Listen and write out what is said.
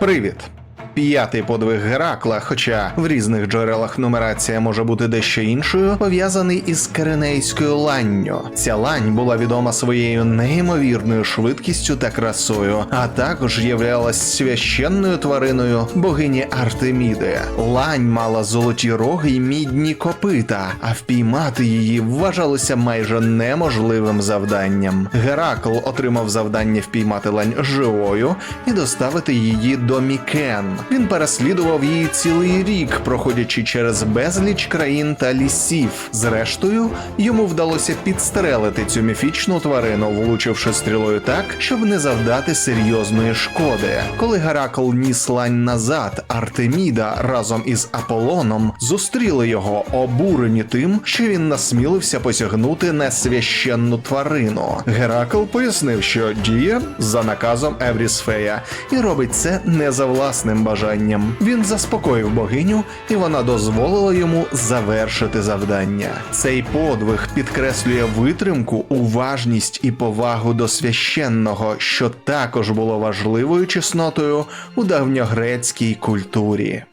Привіт! П'ятий подвиг Геракла, хоча в різних джерелах нумерація може бути дещо іншою, пов'язаний із Киренейською ланню. Ця лань була відома своєю неймовірною швидкістю та красою, а також являлась священною твариною богині Артеміди. Лань мала золоті роги й мідні копита, а впіймати її вважалося майже неможливим завданням. Геракл отримав завдання впіймати лань живою і доставити її до Мікен. Він переслідував її цілий рік, проходячи через безліч країн та лісів. Зрештою, йому вдалося підстрелити цю міфічну тварину, влучивши стрілою так, щоб не завдати серйозної шкоди. Коли Геракл ніс лань назад, Артеміда разом із Аполлоном зустріли його, обурені тим, що він насмілився посягнути на священну тварину. Геракл пояснив, що діє за наказом Еврісфея і робить це не за власним бажанням. Він заспокоїв богиню, і вона дозволила йому завершити завдання. Цей подвиг підкреслює витримку, уважність і повагу до священного, що також було важливою чеснотою у давньогрецькій культурі.